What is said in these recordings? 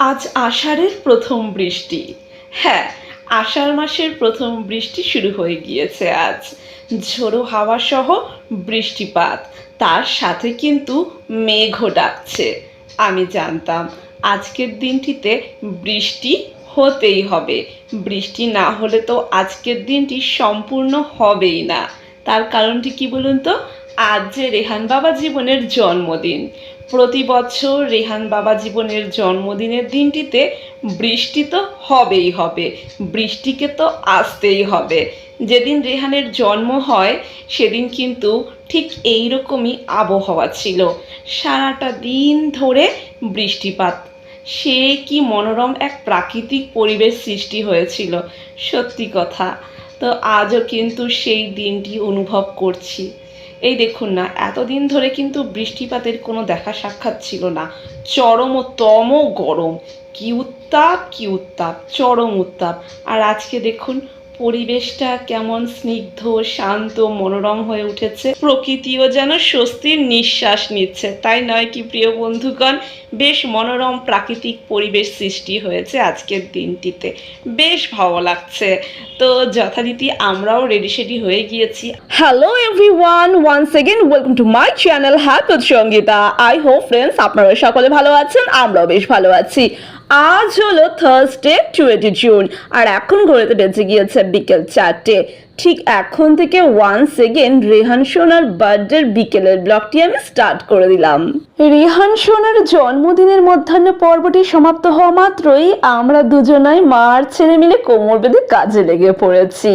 আজ আষাঢ়ের প্রথম বৃষ্টি। হ্যাঁ আষাঢ় মাসের প্রথম বৃষ্টি শুরু হয়ে গিয়েছে আজ। ঝোড়ো হাওয়া সহ বৃষ্টিপাত, তার সাথে কিন্তু মেঘও ডাকছে। আমি জানতাম, আজকের দিনটিতে বৃষ্টি হতেই হবে। বৃষ্টি না হলে তো আজকের দিনটি সম্পূর্ণ হবেই না। তার কারণটি কি বলুন তো? আজ যে রেহান বাবা জীবনের জন্মদিন। প্রতি বছর রেহান বাবা জীবনের জন্মদিনের দিনটিতে বৃষ্টি তো হবেই হবে, বৃষ্টিকে তো আসতেই হবে। যেদিন রেহানের জন্ম হয়, সেদিন কিন্তু ঠিক এই রকমই আবহাওয়া ছিল। সারাটা দিন ধরে বৃষ্টিপাত। সে কি মনোরম এক প্রাকৃতিক পরিবেশ সৃষ্টি হয়েছিল, সত্যি কথা। তো আজও কিন্তু সেই দিনটি অনুভব করছি। এই দেখুন না, এতদিন ধরে কিন্তু বৃষ্টিপাতের কোনো দেখা সাক্ষাৎ ছিল না। চরমতম গরম। কি উত্তাপ কি উত্তাপ, চরম উত্তাপ। আর আজকে দেখুন পরিবেশটা কেমন স্নিগ্ধ, শান্ত, মনোরম হয়ে উঠেছে। প্রকৃতিও যেন স্বস্তির নিঃশ্বাস নিচ্ছে। তাই নয় কি, প্রিয় বন্ধুগণ, বেশ মনোরম প্রাকৃতিক পরিবেশ সৃষ্টি হয়েছে আজকের দিনটিতে। বেশ ভালো লাগছে। তো যথারীতি আমরাও রেডি সেডি হয়ে গিয়েছি। Hello everyone once again welcome to my channel happy Sangeeta I hope friends আপনারা সকলে ভালো আছেন, আমরাও বেশ ভালো আছি। আজ হলো থার্সডে টোয়েন্টি জুন আর এখন ঘড়িতে বেঁচে গিয়েছে বিকেল চারটে। ঠিক এখন থেকে ওয়ান্স এগেন রেহান সোনার বার্থডের বিকেলের ব্লগটি আমি স্টার্ট করে দিলাম। রেহান সোনার জন্মদিনের মধ্যাহ্ন পর্বটি সমাপ্ত হওয়া মাত্রই আমরা দুজনাই মার ছেলে মিলে কোমর বেঁধে কাজে লেগে পড়েছি।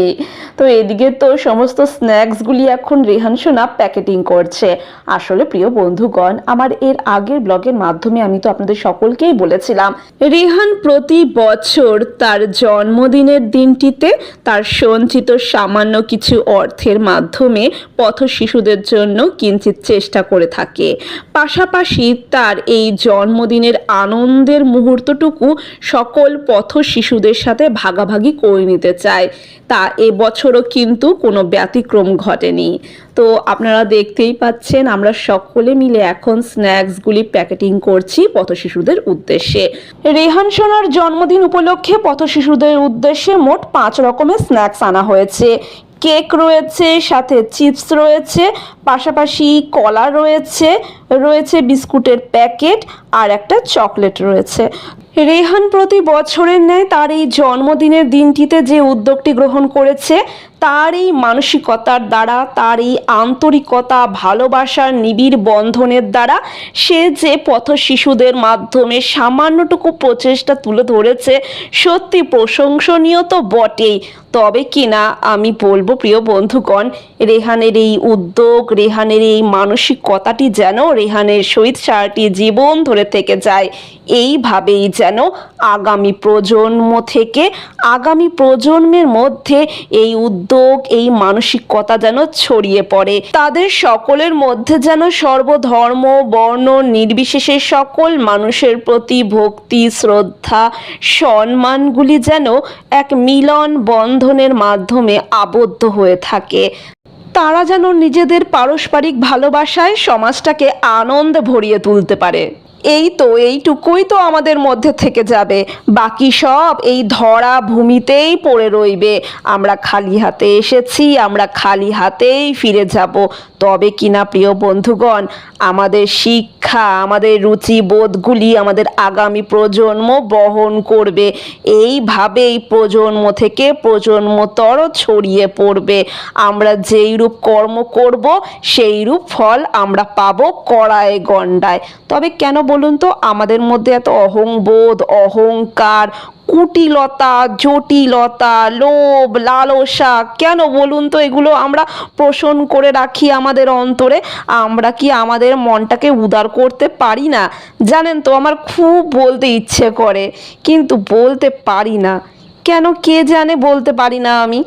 তো এদিকে তো সমস্ত স্ন্যাক্সগুলি এখন রেহান সোনা প্যাকেটিং করছে। আসলে প্রিয় বন্ধুগণ, আমার এর আগের ব্লগের মাধ্যমে আমি তো আপনাদের সকলকেই বলেছিলাম, রেহান প্রতি বছর তার জন্মদিনের দিনটিতে তার সঞ্চিত সামান্য কিছু অর্থের মাধ্যমে পথ শিশুদের জন্য কিঞ্চিত চেষ্টা করে থাকে। পাশাপাশি তার এই জন্মদিনের আনন্দের মুহূর্তটুকু সকল পথ শিশুদের সাথে ভাগাভাগি করে নিতে চায়। তা এবছরও কিন্তু কোনো ব্যতিক্রম ঘটেনি। তো আপনারা দেখতেই পাচ্ছেন, আমরা সকলে মিলে এখন স্ন্যাক্সগুলি প্যাকেটিং করছি পথ শিশুদের উদ্দেশ্যে। রেহান সোনার জন্মদিন উপলক্ষে পথ শিশুদের উদ্দেশ্যে মোট পাঁচ রকমের স্ন্যাক্স আনা হয়েছে। কেক রয়েছে, সাথে চিপস রয়েছে, পাশাপাশি কলা রয়েছে রয়েছে বিস্কুটের প্যাকেট আর একটা চকলেট রয়েছে। রেহান প্রতি বছরের ন্যায় তার এই জন্মদিনের দিনটিতে যে উদ্যোগটি গ্রহণ করেছে তার এই মানসিকতার দ্বারা তার এই আন্তরিকতা, ভালোবাসার নিবিড় বন্ধনের দ্বারা সে যে পথ শিশুদের মাধ্যমে সামান্যটুকু প্রচেষ্টা তুলে ধরেছে, সত্যি প্রশংসনীয় তো বটেই। তবে কিনা আমি বলব, প্রিয় বন্ধুগণ, রেহানের এই উদ্যোগ, রেহানের এই মানসিকতাটি যেন, রেহানের সহিত সারাটি জীবন ধরে থেকে যায়, এইভাবেই যেন আগামী প্রজন্ম থেকে, আগামী প্রজন্মের মধ্যে এই উদ্যোগ এই মানসিকতা যেন ছড়িয়ে পড়ে। তাদের সকলের মধ্যে যেন সর্বধর্ম, বর্ণ, নির্বিশেষে সকল মানুষের প্রতি ভক্তি, শ্রদ্ধা, সম্মানগুলি যেন এক মিলন বন্ধনের মাধ্যমে আবদ্ধ হয়ে থাকে। তারা যেন নিজেদের পারস্পরিক ভালোবাসায় সমাজটাকে আনন্দে ভরিয়ে তুলতে পারে। এই তো, এইটুকুই তো আমাদের মধ্যে থেকে যাবে। বাকি সব এই ধরা ভূমিতেই পড়ে রইবে। আমরা খালি হাতে এসেছি, আমরা খালি হাতেই ফিরে যাব। তবে কিনা, প্রিয় বন্ধুগণ, আমাদের শিক্ষা, আমাদের রুচিবোধগুলি আমাদের আগামী প্রজন্ম বহন করবে। এইভাবেই প্রজন্ম থেকে প্রজন্মতর ছড়িয়ে পড়বে। আমরা যেই রূপ কর্ম করব সেই রূপ ফল আমরা পাবো কড়ায় গণ্ডায়। তবে কেন বলুন তো, আমাদের মধ্যে এত অহংবোধ, অহংকার কুটিলতা, জটিলতা, লোভ, লালসা, কেন বলুন তো এগুলো আমরা পোষণ করে রাখি আমাদের অন্তরে? আমরা কি আমাদের মনটাকে উদার করতে পারি না? জানেন তো আমার খুব বলতে ইচ্ছে করে, কিন্তু বলতে পারি না। কেন কে জানে বলতে পারি না আমি?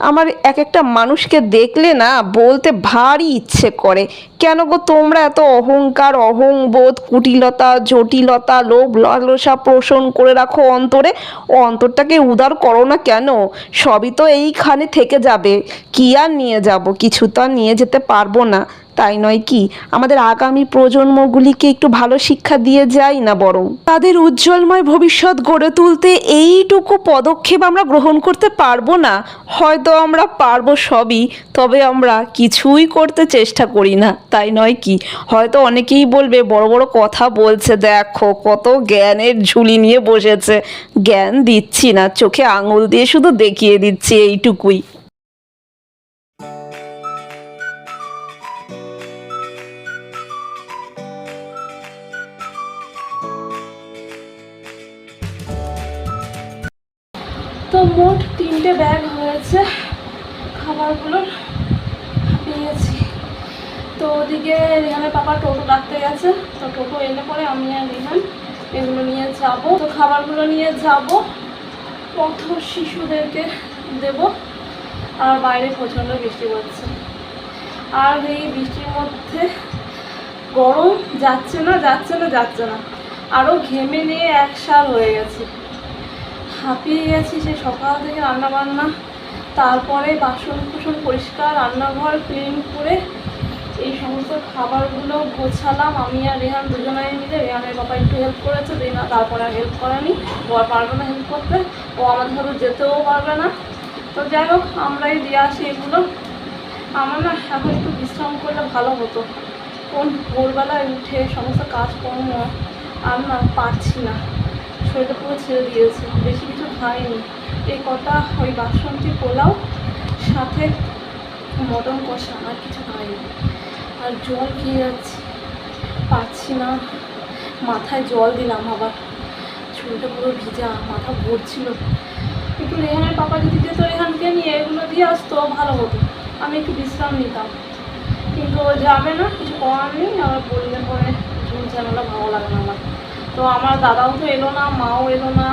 আমার এক একটা মানুষকে দেখলে না বলতে ভারী ইচ্ছে করে। কেন গো তোমরা এত অহংকার, অহংবোধ, কুটিলতা, জটিলতা, লোভ, লালসা পোষণ করে রাখো অন্তরে? অন্তরটাকে উদার করো না কেন? সবই তো এইখানে থেকে যাবে। কি আর নিয়ে যাব? কিছু তো আর নিয়ে যেতে পারব না। তাই নয় কি? আমাদের আগামী প্রজন্মগুলিকে একটু ভালো শিক্ষা দিয়ে যাই না বরং? তাদের উজ্জ্বলময় ভবিষ্যৎ গড়ে তুলতে এইটুকু পদক্ষেপ আমরা গ্রহণ করতে পারব না। হয়তো আমরা পারব সবই, তবে আমরা কিছুই করতে চেষ্টা করি না। তাই নয় কি? হয়তো অনেকেই বলবে, বড় বড় কথা বলছে, দেখো কত জ্ঞানের ঝুলি নিয়ে বসেছে। জ্ঞান দিচ্ছি না, চোখে আঙুল দিয়ে শুধু দেখিয়ে দিচ্ছি এইটুকুই। মোট তিনটে ব্যাগ হয়েছে। খাবারগুলোর হাঁপিয়ে গেছি তো ওদিকে রেহানের পাপা টোটো ডাকতে গেছে। তো টোটো এলে পরে আমি আর রেহান এগুলো নিয়ে যাব। তো খাবারগুলো নিয়ে যাব। পথ শিশুদেরকে দেব। আর বাইরে প্রচণ্ড বৃষ্টি পড়ছে। আর এই বৃষ্টির মধ্যে গরম যাচ্ছে না যাচ্ছে না যাচ্ছে না। আরও ঘেমে নিয়ে এক সাল হয়ে গেছে। হাঁপিয়ে গেছি সেই সকাল থেকে রান্না বান্না তারপরে বাসন কুসন পরিষ্কার, রান্নাঘর ক্লিন করে এই সমস্ত খাবারগুলো গোছালাম। আমি আর রেহান দুজনাই মিলে। রেহানের বাবা একটু হেল্প করেছে রেনা তারপরে আর হেল্প করেনি। ও আর পারবে না হেল্প করতে। ও আমাদের সাথে যেতেও পারবে না। তো যাই হোক, আমরাই দিয়ে আসি এগুলো। আমার না এখন একটু বিশ্রাম করলে ভালো হতো। কোন ভোরবেলায় উঠে সমস্ত কাজকর্ম আর না পারছি না। শরীরটা ছেড়ে দিয়েছে, বেশি কিছু খাইনি এই কটা ওই বাসনটি পোলাও, সাথে মটন কষা, আর কিছু খাইনি আর জল খেয়ে যাচ্ছি পাচ্ছি না। মাথায় জল দিলাম আবার। চুলটা পুরো ভিজা, মাথা ভরছিল। একটু রেহানের পাপা যদি যেত রেহানকে নিয়ে এগুলো দিয়ে আসতো ভালো হতো। আমি একটু বিশ্রাম নিতাম। কিন্তু যাবে না, কিছু করার নেই। আবার বললে পরে ঝুল ঝামেলা ভালো লাগে না আমার। তো আমার দাদাও তো এলো না, মাও এলো না,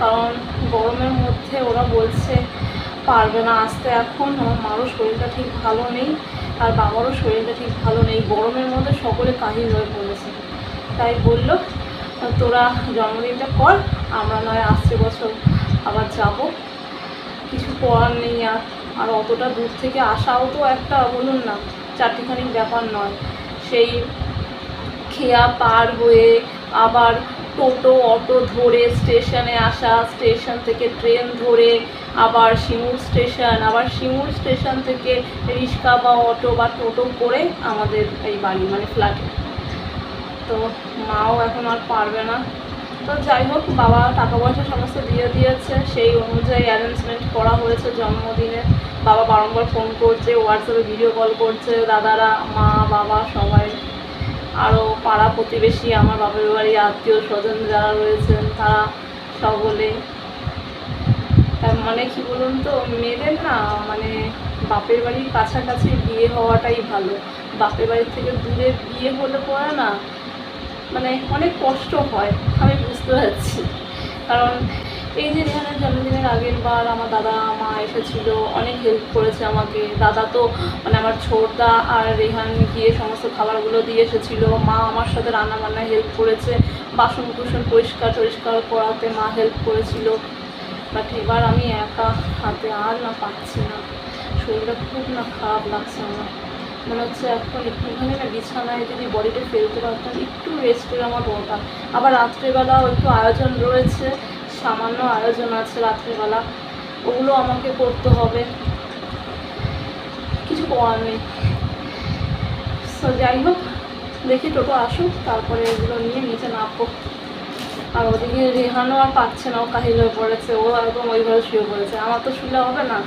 কারণ গরমের মধ্যে ওরা বলছে পারবে না আসতে এখন। আমার মারও শরীরটা ঠিক ভালো নেই, আর বাবারও শরীরটা ঠিক ভালো নেই। গরমের মধ্যে সকলে কাহিল হয়ে পড়েছে। তাই বলল, তোরা জন্মদিনটা কর, আমরা নয় আসছে বছর আবার যাব। কিছু করার নেই আর আর অতটা দূর থেকে আসাও তো একটা বলুন না চারটিখানি ব্যাপার নয়। সেই খেয়া পার হয়ে আবার টোটো, অটো ধরে স্টেশনে আসা, স্টেশন থেকে ট্রেন ধরে আবার শিমুর স্টেশন, আবার শিমুর স্টেশন থেকে রিক্সা বা অটো বা টোটো করে আমাদের এই বাড়ি মানে ফ্ল্যাটে তো মাও এখন আর পারবে না। তো যাই হোক, বাবা টাকা পয়সা সমস্ত দিয়ে দিয়েছে, সেই অনুযায়ী অ্যারেঞ্জমেন্ট করা হয়েছে জন্মদিনে। বাবা বারংবার ফোন করছে হোয়াটসঅ্যাপে ভিডিও কল করছে, দাদারা, মা, বাবা সবাই। আরও পাড়া প্রতিবেশী, আমার বাপের বাড়ি, আত্মীয় স্বজন যারা রয়েছেন, তারা সকলে মানে কি বলুন তো, মেয়েদের না মানে বাপের বাড়ির কাছাকাছি বিয়ে হওয়াটাই ভালো। বাপের বাড়ির থেকে দূরে বিয়ে হলে পরে না মানে অনেক কষ্ট হয়, আমি বুঝতে পারছি। কারণ এই যে রেহানের জন্মদিনের আগের বার আমার দাদা, মা এসেছিল, অনেক হেল্প করেছে আমাকে। দাদা তো মানে আমার ছোটদা আর রেহান গিয়ে সমস্ত খাবারগুলো দিয়ে এসেছিল। মা আমার সাথে রান্না বান্নায় হেল্প করেছে বাসন কুসন পরিষ্কার টরিষ্কার করাতে মা হেল্প করেছিল। বাট এবার আমি একা হাতে আর না পাচ্ছি না। শরীরটা খুব না খারাপ লাগছে আমার। মনে হচ্ছে এখন একটুখানি না বিছানায় যদি বডিটা ফেলতে পারতাম, একটু রেস্টের আমার দরকার। আবার রাত্রেবেলাও একটু আয়োজন রয়েছে। সামান্য আয়োজন আছে রাত্রিবেলা, ওগুলো আমাকে করতে হবে। কিছু করার নেই। তো যাই হোক, দেখি টোটো আসুক, তারপরে এগুলো নিয়ে নিচে নামবো। আর ওদিকে রেহানও আর পাচ্ছে না, ও কাহিল হয়ে পড়েছে, ও একদম ওইভাবে শুয়ে পড়েছে। আমার তো শুলে হবে না।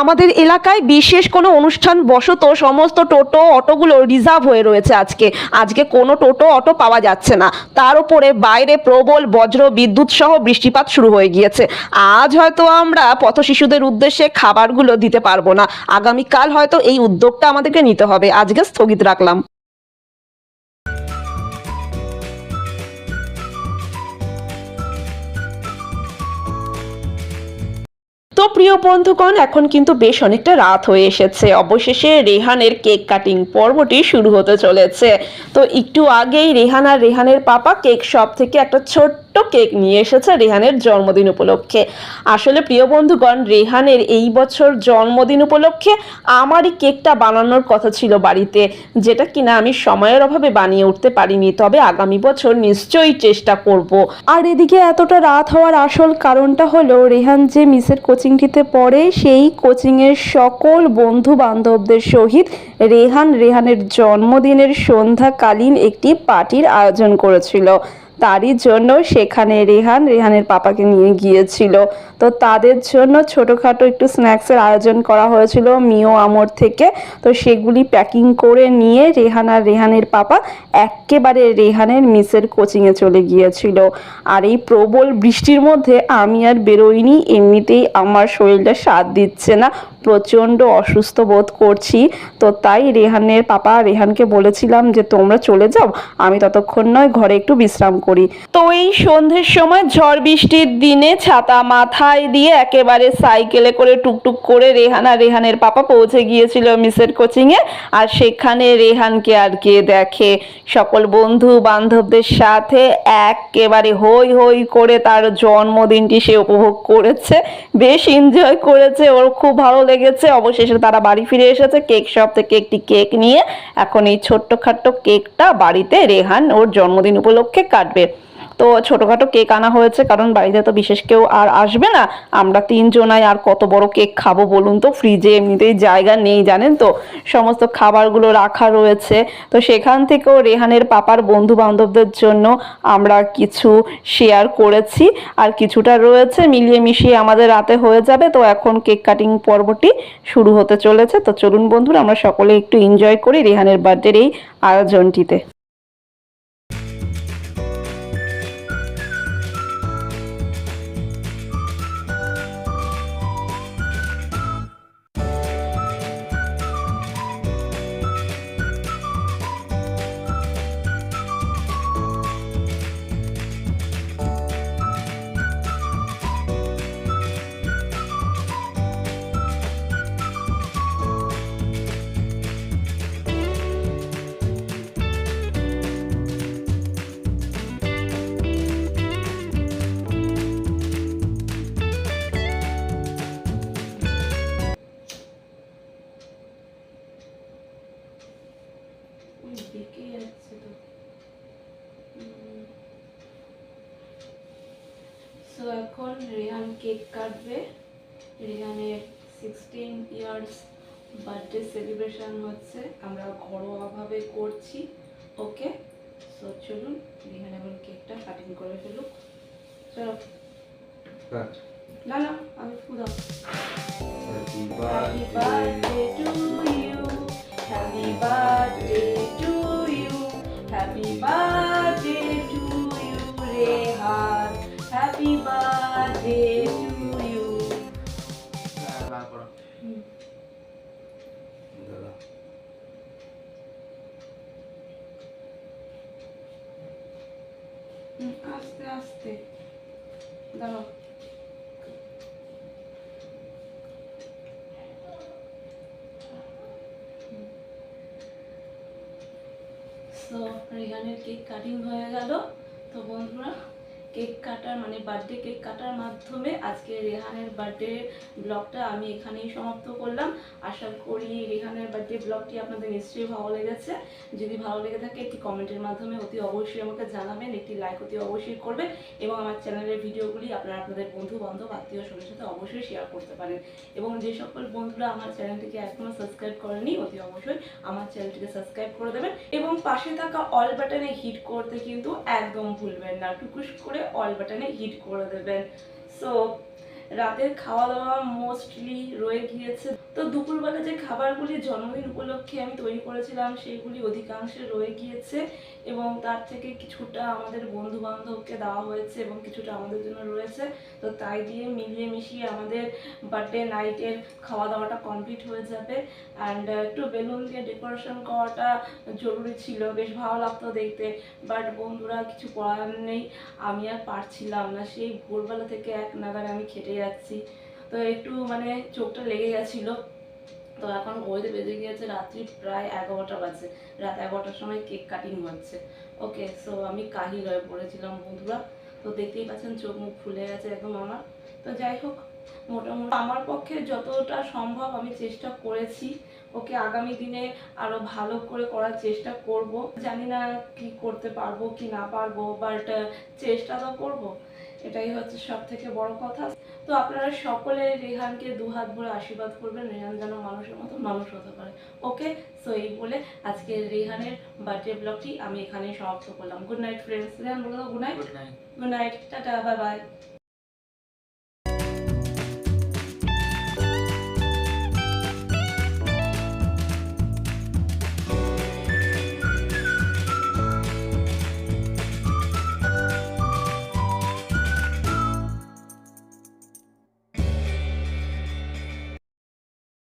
আমাদের এলাকায় বিশেষ কোনো অনুষ্ঠান বশত সমস্ত টোটো, অটোগুলো রিজার্ভ হয়ে রয়েছে আজকে। আজকে কোনো টোটো, অটো পাওয়া যাচ্ছে না। তার উপরে বাইরে প্রবল বজ্র বিদ্যুৎ সহ বৃষ্টিপাত শুরু হয়ে গিয়েছে। আজ হয়তো আমরা পথ শিশুদের উদ্দেশ্যে খাবারগুলো দিতে পারব না। আগামীকাল হয়তো এই উদ্যোগটা আমাদেরকে নিতে হবে। আজকে স্থগিত রাখলাম। তো প্রিয় বন্ধুগণ, এখন কিন্তু বেশ অনেকটা রাত হয়ে এসেছে। অবশেষে রেহানের কেক কাটিং পর্বটি শুরু হতে চলেছে। তো একটু আগেই রেহান আর রেহানের পাপা কেক শপ থেকে একটা ছোট্ট কেক নিয়ে এসেছে রেহানের জন্মদিন উপলক্ষে। আসলে প্রিয় বন্ধুগণ, রেহানের এই বছর জন্মদিন উপলক্ষে আমারই কেকটা বানানোর কথা ছিল বাড়িতে, যেটা কিনা আমি সময়ের অভাবে বানিয়ে উঠতে পারিনি, তবে আগামী বছর নিশ্চয়ই চেষ্টা করব। আর এদিকে এতটা রাত হওয়ার আসল কারণটা হলো, রেহান যে মিসের কোচিংটিতে পড়ে, সেই কোচিংয়ের সকল বন্ধু বান্ধবদের সহিত রেহান রেহানের জন্মদিনের সন্ধ্যাকালীন একটি পার্টির আয়োজন করেছিল। তারই জন্য সেখানে রেহান, রেহানের পাপাকে নিয়ে গিয়েছিল। তো তাদের জন্য ছোটোখাটো একটু স্ন্যাক্সের আয়োজন করা হয়েছিল মিও আমর থেকে। তো সেগুলি প্যাকিং করে নিয়ে রেহান আর রেহানের পাপা একেবারে রেহানের মিসের কোচিংয়ে চলে গিয়েছিল। আর এই প্রবল বৃষ্টির মধ্যে আমি আর বেরোইনি, এমনিতেই আমার শরীরটা সাথ দিচ্ছে না, প্রচণ্ড অসুস্থ বোধ করছি। তো তাই রেহানের পাপা, রেহানকে বলেছিলাম যে, তোমরা চলে যাও, আমি ততক্ষণ নয়, ঘরে একটু বিশ্রাম করি। তো এই সন্ধ্যের সময় ঝড় বৃষ্টির দিনে ছাতা মাথায় দিয়ে একেবারে সাইকেলে করে টুকটুক করে রেহানা রেহানের পাপা পৌঁছে গিয়েছিল মিসের কোচিংয়ে আর সেখানে রেহানকে আর কে দেখে? সকল বন্ধু বান্ধবদের সাথে একেবারে হই হই করে তার জন্মদিনটি সে উপভোগ করেছে। বেশ এনজয় করেছে, ওর খুব ভালো লেগেছে। অবশেষে তারা বাড়ি ফিরে এসেছে কেক শপ থেকে একটি কেক নিয়ে। এখন এই ছোট্টখাট্ট কেকটা বাড়িতে রেহান ওর জন্মদিন উপলক্ষে কাটবে। তো ছোটোখাটো কেক আনা হয়েছে, কারণ বাড়িতে তো বিশেষ কেউ আর আসবে না। আমরা তিনজনাই আর কত বড় কেক খাব বলুন তো? ফ্রিজে এমনিতেই জায়গা নেই, জানেন তো? সমস্ত খাবারগুলো রাখা রয়েছে। তো সেখান থেকেও রেহানের পাপার বন্ধু বান্ধবদের জন্য আমরা কিছু শেয়ার করেছি। আর কিছুটা রয়েছে, মিলিয়ে মিশিয়ে আমাদের রাতে হয়ে যাবে। তো এখন কেক কাটিং পর্বটি শুরু হতে চলেছে। তো চলুন বন্ধুরা, আমরা সকলে একটু এনজয় করি রেহানের বার্থডের এই আয়োজনটিতে। কেক কাটবে। এখানে সিক্সটিন ইয়ার্স বার্থডে সেলিব্রেশন হচ্ছে। আমরা ঘরোয়াভাবে করছি। ওকে সো চলুন এখানে এখন কেকটা কাটিং করে ফেলুক। চলো। না না আমি ফুদাও। Happy birthday to you, Rehan. Happy birthday. To you. আস্তে রেহানের কেক কাটিং হয়ে গেল তো বন্ধুরা কেক কাটার মানে বার্থডে কেক কাটার মাধ্যমে আজকে রেহানের বার্থডে ব্লগটা আমি এখানেই সমাপ্ত করলাম। আশা করি রেহানের বার্থডে ব্লগটি আপনাদের নিশ্চয়ই ভালো লেগেছে। যদি ভালো লেগে থাকে, একটি কমেন্টের মাধ্যমে অতি অবশ্যই আমাকে জানাবেন, একটি লাইক অতি অবশ্যই করবেন এবং আমার চ্যানেলের ভিডিওগুলি আপনারা আপনাদের বন্ধু বান্ধব আত্মীয় স্বজনের সাথে অবশ্যই শেয়ার করতে পারেন। এবং যে সকল বন্ধুরা আমার চ্যানেলটিকে এখনও সাবস্ক্রাইব করেনি, অতি অবশ্যই আমার চ্যানেলটিকে সাবস্ক্রাইব করে দেবেন। এবং পাশে থাকা অল বাটনে হিট করতে কিন্তু একদম ভুলবেন না। টুকুস করে অল বাটনে হিট করে দেবেন। সো রাতের খাওয়া দাওয়া মোস্টলি রয়ে গিয়েছে। তো দুপুরবেলা যে খাবারগুলি জন্মদিন উপলক্ষে আমি তৈরি করেছিলাম, সেইগুলি অধিকাংশে রয়ে গিয়েছে। এবং তার থেকে কিছুটা আমাদের বন্ধু বান্ধবকে দেওয়া হয়েছে এবং কিছুটা আমাদের জন্য রয়েছে। তো তাই দিয়ে মিলিয়ে মিশিয়ে আমাদের বার্থডে নাইটের খাওয়া দাওয়াটা কমপ্লিট হয়ে যাবে। অ্যান্ড একটু বেলুন দিয়ে ডেকোরেশন করাটা জরুরি ছিল, বেশ ভালো লাগতো দেখতে। বাট বন্ধুরা, কিছু করার নেই, আমি আর পারছিলাম না। সেই ভোরবেলা থেকে এক নাগারে আমি খেটে যাচ্ছি। তো একটু মানে চোখটা লেগে গেছিল। তো এখন ঘড়িতে বেজে গিয়েছে রাত্রি প্রায় এগারোটা বাজে। রাত এগারোটার সময় কেক কাটিং হচ্ছে। ওকে সো আমি কাহি হয়ে পড়েছিলাম বন্ধুরা। তো দেখতেই পাচ্ছেন চোখ মুখ ফুলে গেছে একদম আমার। তো যাই হোক, মোটামুটি আমার পক্ষে যতটা সম্ভব আমি চেষ্টা করেছি। ওকে আগামী দিনে আরও ভালো করে করার চেষ্টা করব। জানি না কি করতে পারব, কি না পারব বাট চেষ্টা তো করব। এটাই হচ্ছে সব থেকে বড় কথা। তো আপনারা সকলে রেহানকে দু হাত ভরে আশীর্বাদ করবেন রেহান যেন মানুষের মতো মানুষ হতে পারে। ওকে সো এই বলে আজকে রেহানের বার্থডে ব্লগটি আমি এখানে সমাপ্ত করলাম। গুড নাইট ফ্রেন্ডস রেহান বলে good night good night good night tata bye bye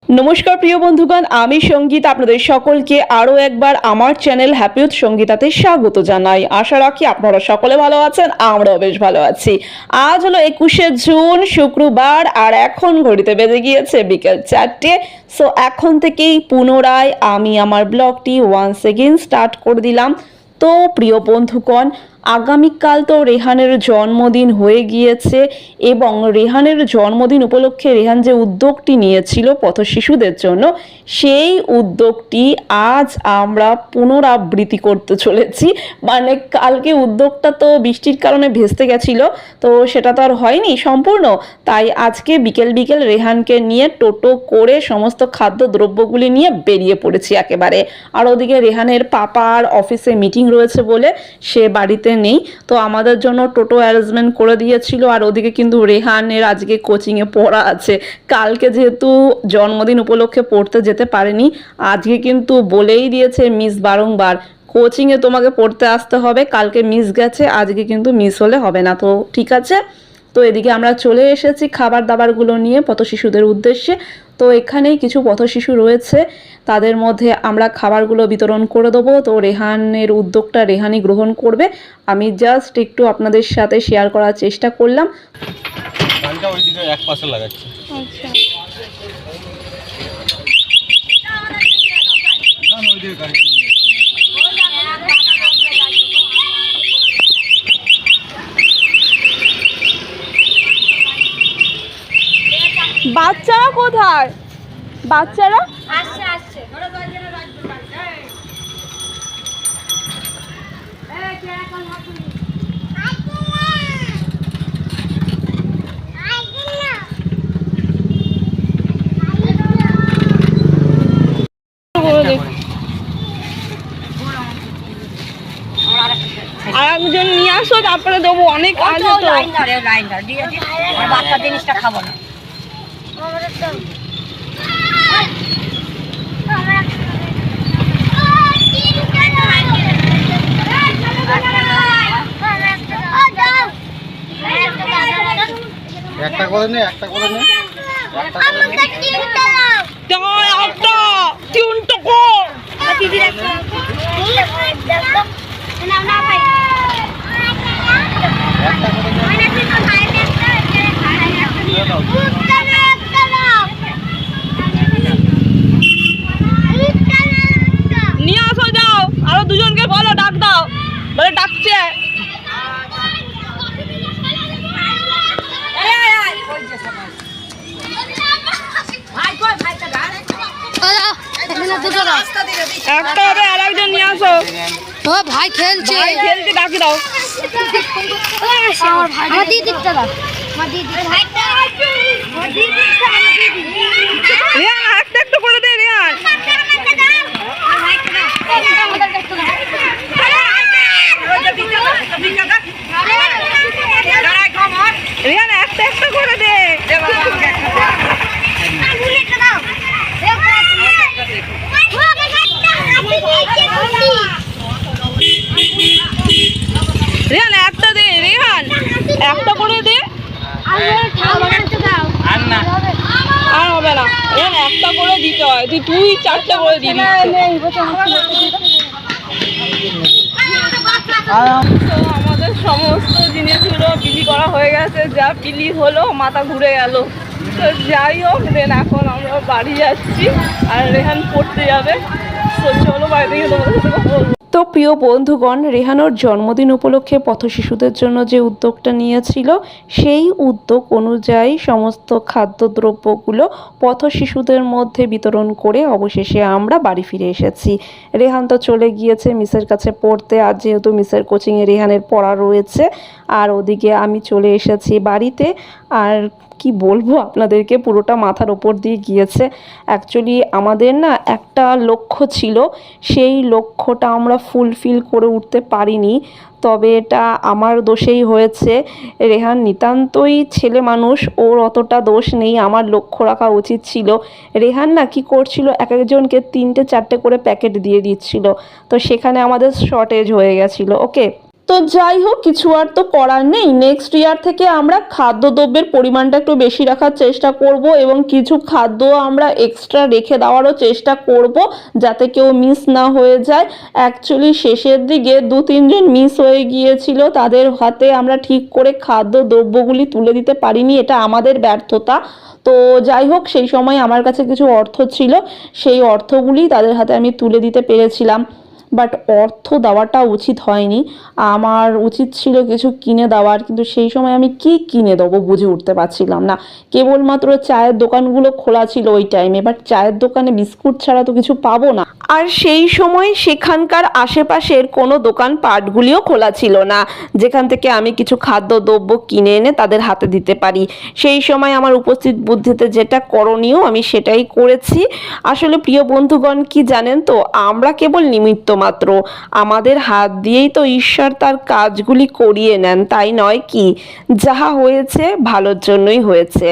নমস্কার প্রিয় বন্ধুগণ, আমি সংগীত। আপনাদের সকলকে আরও একবার আমার চ্যানেল হ্যাপিউথ সঙ্গীতাতে স্বাগত জানাই। আশা রাখি আপনারা সকলে ভালো আছেন, আমরাও বেশ ভালো আছি। আজ হলো একুশে জুন, শুক্রবার, আর এখন ঘড়িতে বেজে গিয়েছে বিকেল চারটে। সো এখন থেকেই পুনরায় আমি আমার ব্লগটি ওয়ান্স এগেন স্টার্ট করে দিলাম। তো, প্রিয় বন্ধুগণ আগামীকাল তো রেহানের জন্মদিন হয়ে গিয়েছে এবং রেহানের জন্মদিন উপলক্ষে রেহান যে উদ্যোগটি নিয়েছিল পথ শিশুদের জন্য, সেই উদ্যোগটি আজ আমরা পুনরাবৃত্তি করতে চলেছি। মানে কালকে উদ্যোগটা তো বৃষ্টির কারণে ভেস্তে গেছিল, তো সেটা তো আর হয়নি সম্পূর্ণ। তাই আজকে বিকেল বিকেল রেহানকে নিয়ে টোটো করে সমস্ত খাদ্য দ্রব্যগুলি নিয়ে বেরিয়ে পড়েছি একেবারে। আর ওদিকে রেহানের পাপার অফিসে মিটিং রয়েছে বলে সে বাড়িতে নেই। তো আমাদের জন্য টোটো অ্যারেঞ্জমেন্ট করে দিয়েছিল। আর ওদিকে কিন্তু রেহানের আজকে কোচিংয়ে পড়া আছে। কালকে যেহেতু জন্মদিন উপলক্ষে পড়তে যেতে পারেনি, আজকে কিন্তু বলেই দিয়েছে মিস বারংবার কোচিংয়ে তোমাকে পড়তে আসতে হবে। কালকে মিস গেছে, আজকে কিন্তু মিস হলে হবে না। তো ঠিক আছে? তো এদিকে আমরা চলে এসেছি খাবার দাবারগুলো নিয়ে পথ শিশুদের উদ্দেশ্যে। তো এখানেই কিছু পথ শিশু রয়েছে। তাদের মধ্যে আমরা খাবারগুলো বিতরণ করে দেবো। তো রেহানের উদ্যোগটা রেহানি গ্রহণ করবে। আমি জাস্ট একটু আপনাদের সাথে শেয়ার করার চেষ্টা করলাম। গাড়িটা এক পাশে লাগাচ্ছে। না না ওইদিকে গাড়িটা নিয়ে এসছি। বাচ্চারা কোথায়? বাচ্চারা? আসছে আসছে। আর একজন নিয়ে আসো তারপরে দেবো অনেক আছে তো। লাইন ধরে লাইন ধরে। দিয়েছি বাচ্চা জিনিসটা খাব না। একটা করে নে একটা করে নে। একটা করে নে। একটা তিনটা কর। একটা করে নে। দিয়ে দাও। নিয়ে আসো যাও আরও দুজনকে বলো ডাক দাও। বলে ডাকছে। একটা হবে আর একজন নিয়ে আসো। ও ভাই খেলছে। ভাই ডাকি দাও। আমার ভাই আমার দিদিটা দাও। আমার দিদি ভাইটা আমার দিদি একটা একটু করে দে রিয়ান রিয়ান একটা একটা করে দে। রিয়ান একটা দে রিয়ান একটা করে দে। আর হবে না। রিয়ান একটা করে দিতে হয়। তুই তুই চারটে করে দিবি। তো আমাদের সমস্ত জিনিসগুলো বিলি করা হয়ে গেছে। যা বিলি হলো মাথা ঘুরে গেল। তো যাই হোক দেন এখন আমরা বাড়ি যাচ্ছি। আর রেহান পড়তে যাবে। তো চলো বাড়ি থেকে তোমাদের সাথে বলব। তো প্রিয় বন্ধুগণ, রেহানোর জন্মদিন উপলক্ষে পথ শিশুদের জন্য যে উদ্যোগটা নিয়েছিল, সেই উদ্যোগ অনুযায়ী সমস্ত খাদ্যদ্রব্যগুলো পথ শিশুদের মধ্যে বিতরণ করে অবশেষে আমরা বাড়ি ফিরে এসেছি। রেহান তো চলে গিয়েছে মিসের কাছে পড়তে, আর যেহেতু মিসের কোচিংয়ে রেহানের পড়া রয়েছে, আর ওদিকে আমি চলে এসেছি বাড়িতে, আর কি বলব আপনাদেরকে? পুরোটা মাথার ওপর দিয়ে গিয়েছে। অ্যাকচুয়ালি আমাদের না একটা লক্ষ্য ছিল। সেই লক্ষ্যটা আমরা ফুলফিল করে উঠতে পারিনি। তবে এটা আমার দোষেই হয়েছে। রেহান নিতান্তই ছেলে মানুষ, ওর অতটা দোষ নেই। আমার লক্ষ্য রাখা উচিত ছিল। রেহান না কি করছিল? এক একজনকে তিনটে চারটে করে প্যাকেট দিয়ে দিচ্ছিল। তো সেখানে আমাদের শর্টেজ হয়ে গেছিল। ওকে তো যাই হোক, কিছু আর তো করার নেই। নেক্সট ইয়ার থেকে আমরা খাদ্যদ্রব্যের পরিমাণটা একটু বেশি রাখার চেষ্টা করব এবং কিছু খাদ্য আমরা এক্সট্রা রেখে দেওয়ারও চেষ্টা করব যাতে কেউ মিস না হয়ে যায়। অ্যাকচুয়ালি শেষের দিকে দু তিনজন মিস হয়ে গিয়েছিল। তাদের হাতে আমরা ঠিক করে খাদ্য দ্রব্যগুলি তুলে দিতে পারিনি, এটা আমাদের ব্যর্থতা। তো যাই হোক, সেই সময় আমার কাছে কিছু অর্থ ছিল। সেই অর্থগুলি তাদের হাতে আমি তুলে দিতে পেরেছিলাম। বাট অর্থ দেওয়াটা উচিত হয়নি। আমার উচিত ছিল কিছু কিনে দেওয়ার, কিন্তু সেই সময় আমি কি কিনে দেবো বুঝে উঠতে পারছিলাম না। কেবলমাত্র চায়ের দোকানগুলো খোলা ছিল ওই টাইমে বাট চায়ের দোকানে বিস্কুট ছাড়া তো কিছু পাবো না। আর সেই সময় সেখানকার আশেপাশের কোনো দোকান পাটগুলিও খোলা ছিল না, যেখান থেকে আমি কিছু খাদ্য, দ্রব্য কিনে এনে তাদের হাতে দিতে পারি। সেই সময় আমার উপস্থিত বুদ্ধিতে যেটা করণীয় আমি সেটাই করেছি। আসলে প্রিয় বন্ধুগণ, কি জানেন তো, আমরা কেবল নিমিত্ত মাত্র আমাদের হাত দিয়েই তো ঈশ্বর তার কাজগুলি করিয়ে নেন, তাই নয় কি? যাহা হয়েছে ভালোর জন্যই হয়েছে,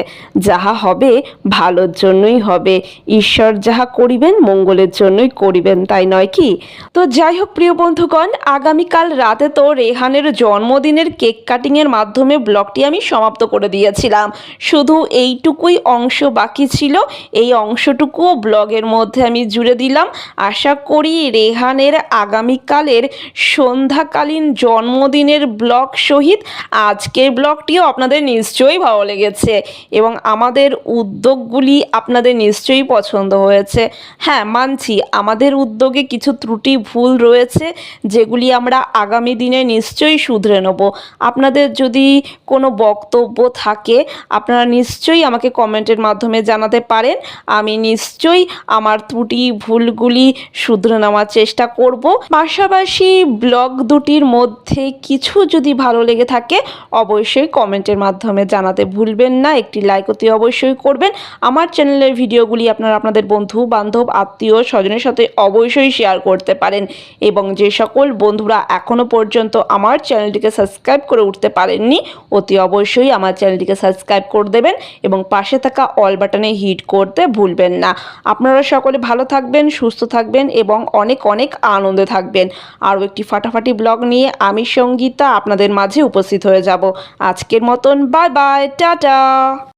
যাহা হবে ভালোর জন্যই হবে। ঈশ্বর যাহা করিবেন, মঙ্গলের জন্যই করিবেন, তাই নয় কি? তো যাই হোক প্রিয় বন্ধুগণ, আগামীকাল রাতে তো রেহানের জন্মদিনের কেক কাটিংয়ের মাধ্যমে ব্লগটি আমি সমাপ্ত করে দিয়েছিলাম। শুধু এইটুকুই অংশ বাকি ছিল, এই অংশটুকুও ব্লগের মধ্যে আমি জুড়ে দিলাম। আশা করি রেহানের আগামীকালের সন্ধ্যাকালীন জন্মদিনের ব্লগ সহিত আজকের ব্লগটিও আপনাদের নিশ্চয়ই ভালো লেগেছে এবং আমাদের উদ্যোগগুলি আপনাদের নিশ্চয়ই পছন্দ হয়েছে। হ্যাঁ মানছি আমাদের উদ্যোগে কিছু ত্রুটি ভুল রয়েছে যেগুলি আমরা আগামী দিনে নিশ্চয়ই শুধরে নেব। আপনাদের যদি কোনো বক্তব্য থাকে, আপনারা নিশ্চয়ই আমাকে কমেন্টের মাধ্যমে জানাতে পারেন। আমি নিশ্চয়ই আমার ত্রুটি ভুলগুলি শুধরে নেওয়ার চেষ্টা করব। পাশাপাশি ব্লগ দুটির মধ্যে কিছু যদি ভালো লেগে থাকে, অবশ্যই কমেন্টের মাধ্যমে জানাতে ভুলবেন না। একটি লাইক অতি অবশ্যই করবেন। আমার চ্যানেলের ভিডিওগুলি আপনারা আপনাদের বন্ধু, বান্ধব, আত্মীয়, স্বজনের সাথে অবশ্যই শেয়ার করতে পারেন এবং যে সকল বন্ধুরা এখনও পর্যন্ত আমার চ্যানেলটিকে সাবস্ক্রাইব করে উঠতে পারেননি, অতি অবশ্যই আমার চ্যানেলটিকে সাবস্ক্রাইব করে দেবেন এবং পাশে থাকা অল বাটনে হিট করতে ভুলবেন না। আপনারা সকলে ভালো থাকবেন, সুস্থ থাকবেন এবং অনেক অনেক আনন্দে থাকবেন। আরও একটি ফাটাফাটি ব্লগ নিয়ে আমি সঙ্গীতা আপনাদের মাঝে উপস্থিত হয়ে যাব। আজকের মতন বাই বাই, টাটা!